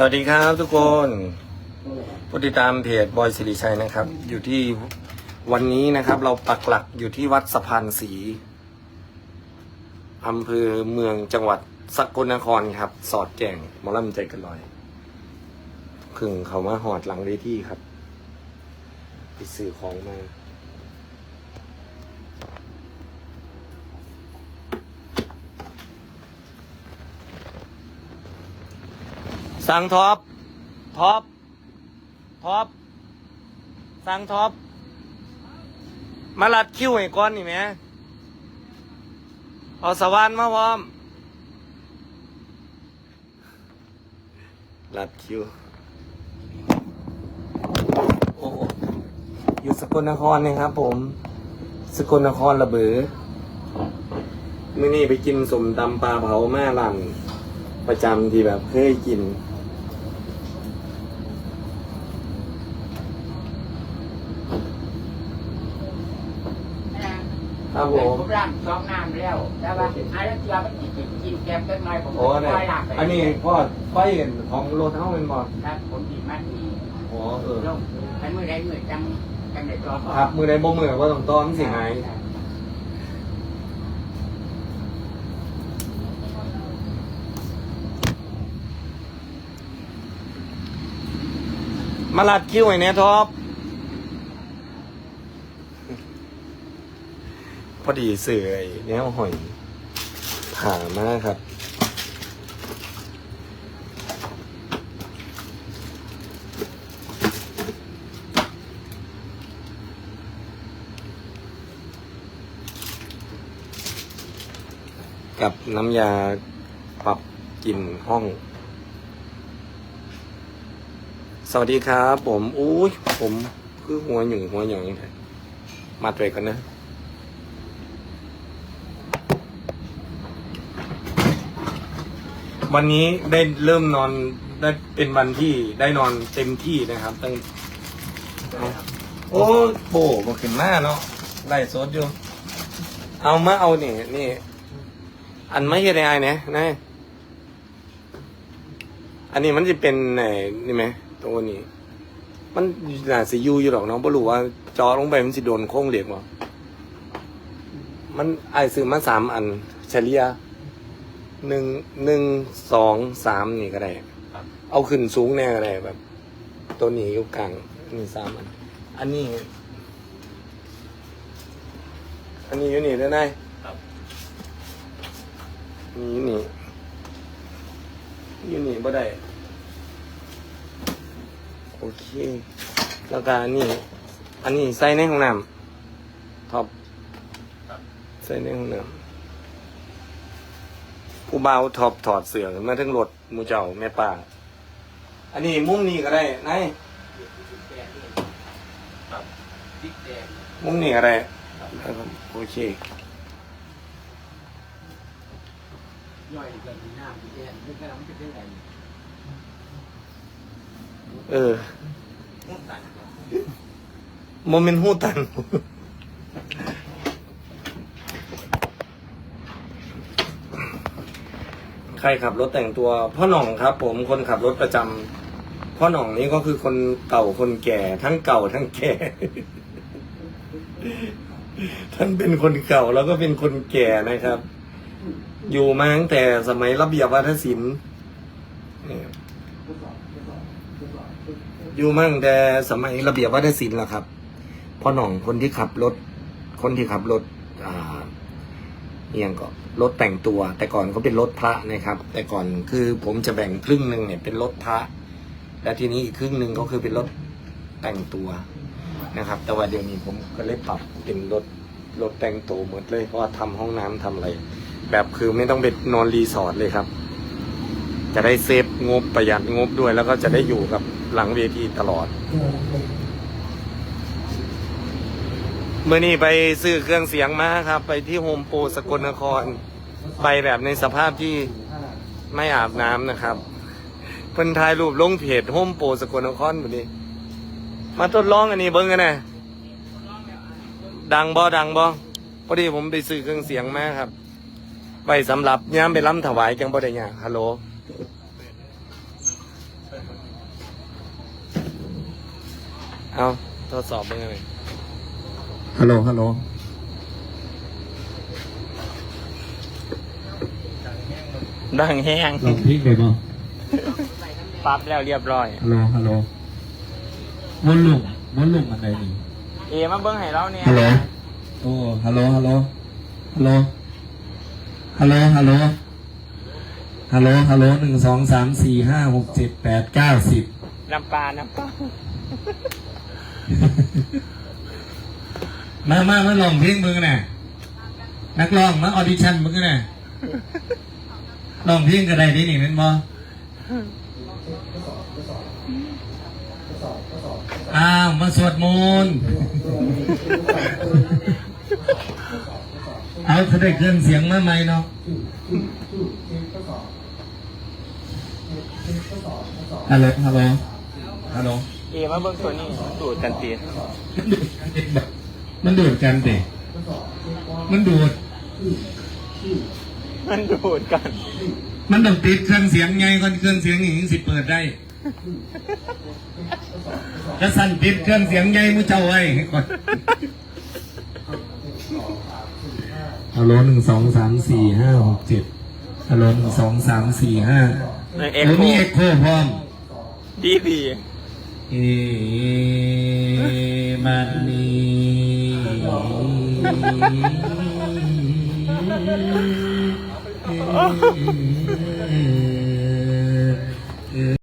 สวัสดีครับทุกคนผู้ติดตามเพจบอยสิริชัยนะครับ อยู่ที่วันนี้นะครับ เราปักหลักอยู่ที่วัดสะพานสีอำเภอเมืองจังหวัดสกลนครครับ สอดแจงมอลำใจกันลอยพึ่งเขามาหอดหลังเวทีครับไปซื้อของมา สั่งท็อป ท็อป ท็อป สั่งท็อป มาลัดคิ้วให้ก่อนนี่แหม่เอาสว่านมาพร้อมลัดคิ้วโอ้โหอยู่สกลนครนะครับผม สกลนครระเบือมื่อนี้ไปกินสมตำปลาเผาแม่ลันประจำที่แบบเคยกิน ครับผมผมร่างซ้อมน้ำแล้วแต่ว่าอาแล้วเจียมันกินกินแกมเล็กน้อยผมโอ้ก็เนี่ยปล่อยหลับไปอันนี้พ่อพ่อเห็นของโรเท่าเป็นบอลครับผมดีมากดีอ๋อเออลงอันมือใดมือจังจังได้ตัวครับ มือใดบ่มือว่าต้องต้อนสิหายมาลัดคิ้วไอ้เนี่ยท็อป อดีเสื่อไอ้แนวหอยผ่ามากครับ กับน้ำยาปรับกลิ่นห้อง สวัสดีครับ ผม อุ้ยผมคือหัวหยุ่งหัวหยองมาตัวกันนะ วันนี้ได้เริ่มนอนได้เป็นวันที่ได้นอนเต็มที่นะครับตั้งโอ้โบมาขึ้นหน้าเนาะไล่สดอยู่ เอามาเอานี่นี่ อันไม่ใช่ไอ้เนี่ยนะอันนี้มันจะเป็นไหนนี่ไหมตัวนี้ มันน่าสิยูอยู่หรอกเนาะบ่รู้ว่า จอลงไปมันสิโดนโค้งเหล็กบ่มันไอซื้อมาสามอันเฉลี่ย หนึ่งหนึ่งสองสามนี่ก็ได้เอาขึ้นสูงแน่ก็ได้แบบ ตัวนี้อยู่กลางนี่สามอัน อันนี้ อันนี้อยู่นี่ได้ไหมนี่นี่อยู่นี่บ่ได้ โอเค แล้วก็อันนี้ อันนี้ใส่ในห้องน้ำท็อปใส่ในห้องน้ำ ผู้เบาวท็อปถอดเสื้อขึ้นมาทั้งรถหมูเจ้าแม่ป่า อันนี้มุมนี้ก็ได้นายบิ๊กแดงนี้ก็ได้ครับโอเคย่อยกันน้ำแดงบิ๊กแดงมันเป็นยังไงเออโมเมนต์หูตัน ใครขับรถแต่งตัวพ่อหน่องครับ ผมคนขับรถประจำพ่อหน่องนี้ก็คือคนเก่าคนแก่ทั้งเก่าทั้งแก่ท่านเป็นคนเก่าแล้วก็เป็นคนแก่นะครับ อยู่มาตั้งแต่สมัยระเบียบวัฒนศิลป์อยู่มาตั้งแต่สมัยระเบียบวัฒนศิลป์แหละครับพ่อหน่องคนที่ขับรถ คนที่ขับรถ อ่า อียงก็รถแต่งตัว แต่ก่อนก็เป็นรถพระนะครับ แต่ก่อนคือผมจะแบ่งครึ่งหนึ่งเนี่ยเป็นรถพระ และทีนี้อีกครึ่งหนึ่งก็คือเป็นรถแต่งตัวนะครับ แต่ว่าเดี๋ยวนี้ผมก็เลยปรับเป็นรถรถแต่งตัวหมดเลยเพราะว่าทำห้องน้ำทำอะไร แบบคือไม่ต้องไปนอนรีสอร์ทเลยครับ จะได้เซฟงบประหยัดงบด้วย แล้วก็จะได้อยู่กับหลังเวทีตลอด เมื่อนี้ไปซื้อเครื่องเสียงมาครับ ไปที่โฮมโปรสกลนคร ไปแบบในสภาพที่ไม่อาบน้ำนะครับเพิ่นถ่ายรูปลงเพจโฮมโปรสกลนครบุนี้ มาทดลองอันนี้เบิ้งกันนะดังบอดังบอพอดีผมไปซื้อเครื่องเสียงมาครับไปสำหรับย้ำไปล้ำถวายจังบ่ได้ยงฮัลโหลเอาทดสอบเบิ้งไลย ฮัลโหล ฮัลโหล ดังแห้งลองพลิกเลยมั้งปั๊บแล้วเรียบร้อย ฮัลโหล ฮัลโหลวนลุงวนลุงอันไหนนี่ เอมาเบิ้งให้เราเนี่ยฮัลโหล โอ้ ฮัลโหล ฮัลโหล ฮัลโหล ฮัลโหล ฮัลโหล ฮัลโหล ฮัลโหลหนึ่งสองสามสี่ห้าหกเจ็ดแปดเก้าสิบน้ำปลาน้ำปลา มามามาลองเพลงมึงน่ะ นักร้องมาออดิชั่นมึงน่ะลองเพลงก็ได้ดินี่เป็นบออ้าวมาสวดมนต์เอาเขาได้เครื่องเสียงมาไหมเนาะฮัลโหลฮัลโหลฮัลโหลเอมาเบิ้งตัวนี้ดูดกันตี มันดูดกันเด็มันดูด มันดูดกัน มันต้องติดเครื่องเสียงไงก่อนเครื่องเสียงอย่างนี้สิเปิดได้จะสั่นติดเครื่องเสียงไงมูเจ้าไว้ก่อนฮัลโหลหนึ่งสองสามสี่ห้าหกเจ็ดฮัลโหลหนึ่งสองสามสี่ห้าในเอ็โอ้กโคมีเอ็กโคพร้อมดีพีเอมานี 哈哈哈哈哈